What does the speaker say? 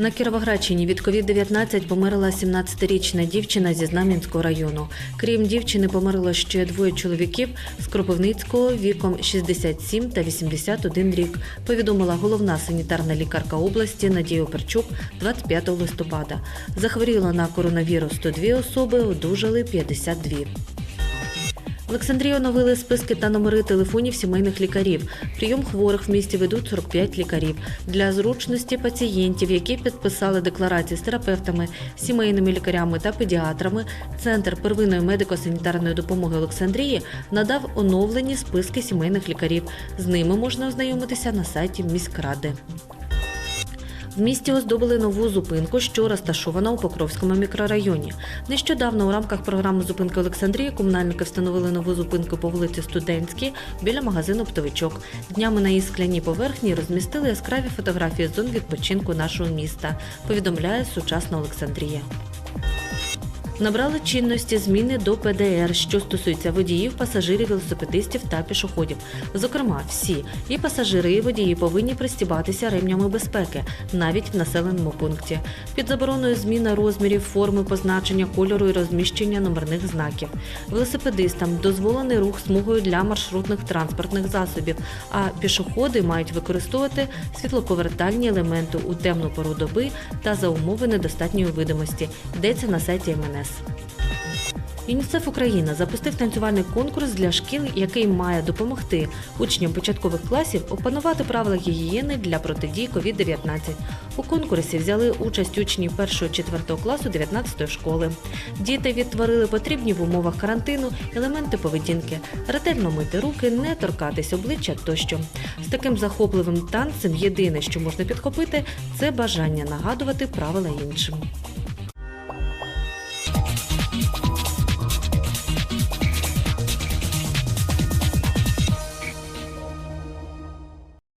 На Кіровоградщині від COVID-19 померла 17-річна дівчина зі Знам'янського району. Крім дівчини, померло ще двоє чоловіків з Кропивницького віком 67 та 81 рік, повідомила головна санітарна лікарка області Надія Оперчук 25 листопада. Захворіло на коронавірус 102 особи, одужали 52. Олександрії оновили списки та номери телефонів сімейних лікарів. Прийом хворих в місті ведуть 45 лікарів. Для зручності пацієнтів, які підписали декларації з терапевтами, сімейними лікарями та педіатрами, Центр первинної медико-санітарної допомоги Олександрії надав оновлені списки сімейних лікарів. З ними можна ознайомитися на сайті міськради. В місті оздобили нову зупинку, що розташована у Покровському мікрорайоні. Нещодавно у рамках програми зупинки Олександрії комунальники встановили нову зупинку по вулиці Студентській біля магазину Птовичок. Днями на її скляній поверхні розмістили яскраві фотографії зон відпочинку нашого міста. Повідомляє сучасна Олександрія. Набрали чинності зміни до ПДР, що стосуються водіїв, пасажирів, велосипедистів та пішоходів. Зокрема, всі і пасажири, і водії повинні пристібатися ремнями безпеки, навіть в населеному пункті. Під забороною зміна розмірів, форми позначення кольору і розміщення номерних знаків. Велосипедистам дозволений рух смугою для маршрутних транспортних засобів, а пішоходи мають використовувати світлоповертальні елементи у темну пору доби та за умови недостатньої видимості. Йдеться на сайті МНС. ЮНІСЕФ Україна запустив танцювальний конкурс для шкіл, який має допомогти учням початкових класів опанувати правила гігієни для протидії COVID-19. У конкурсі взяли участь учні 1-4 класу 19 школи. Діти відтворили потрібні в умовах карантину елементи поведінки, ретельно мити руки, не торкатись обличчя тощо. З таким захопливим танцем єдине, що можна підхопити, це бажання нагадувати правила іншим.